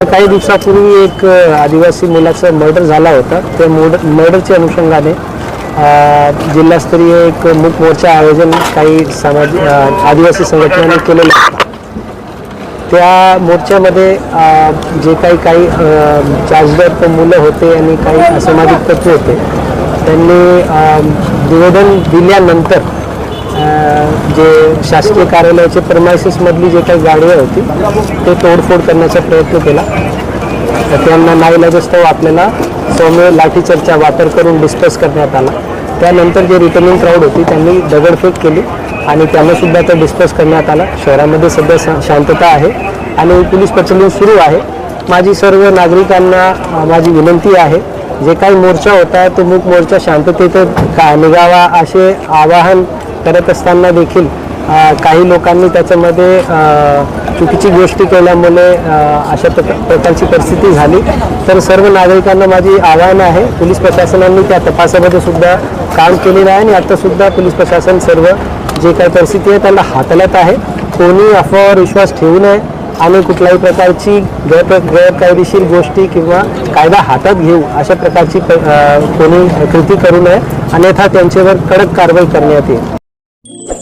काही दिवसापूर्वी एक आदिवासी मुलाचा मर्डर झाला होता. त्या मर्डर मर्डरच्या अनुषंगाने जिल्हास्तरीय एक मूक मोर्चा आयोजन काही सामाजिक आदिवासी संघटनांनी केलेलं आहे. त्या मोर्चामध्ये जे काही काही चार्जदार मुलं होते आणि काही असामाजिक तत्व होते त्यांनी निवेदन दिल्यानंतर जे शासकीय कार्यालयाचे प्रमायसेसमधली जे काही गाडी होती ते तोडफोड करण्याचा प्रयत्न केला. तर त्यांना नाईलाजस्तव आपल्याला सौम्य लाठीचार्जचा वापर करून डिस्कस करण्यात आला. त्यानंतर जे रिटर्निंग क्राऊड होती त्यांनी दगडफेक केली आणि त्यांनासुद्धा सुद्धा डिस्कस करण्यात आला. शहरामध्ये सध्या शांतता आहे आणि पोलीस प्रचलन सुरू आहे. माझी सर्व नागरिकांना माझी विनंती आहे जे काही मोर्चा होता तो मूक मोर्चा शांततेत का निघावा असे आवाहन करत असताना देखील काही लोकांनी त्याच्यामध्ये चुकीची गोष्टी केल्यामुळे अशा प्रकारची परिस्थिती झाली. तर सर्व नागरिकांना माझी आव्हान आहे पोलीस प्रशासनाने त्या तपासामध्ये सुद्धा काम केलेलं आहे आणि आत्तासुद्धा पोलीस प्रशासन सर्व जे काही परिस्थिती आहे त्यांना हाताळत आहे. कोणी अफवावर विश्वास ठेवू नये आणि कुठल्याही प्रकारची गैर गैरकायदेशीर गोष्टी किंवा कायदा हातात घेऊ अशा प्रकारची कोणी कृती करू नये. अन्यथा त्यांच्यावर कडक कारवाई करण्यात येईल. you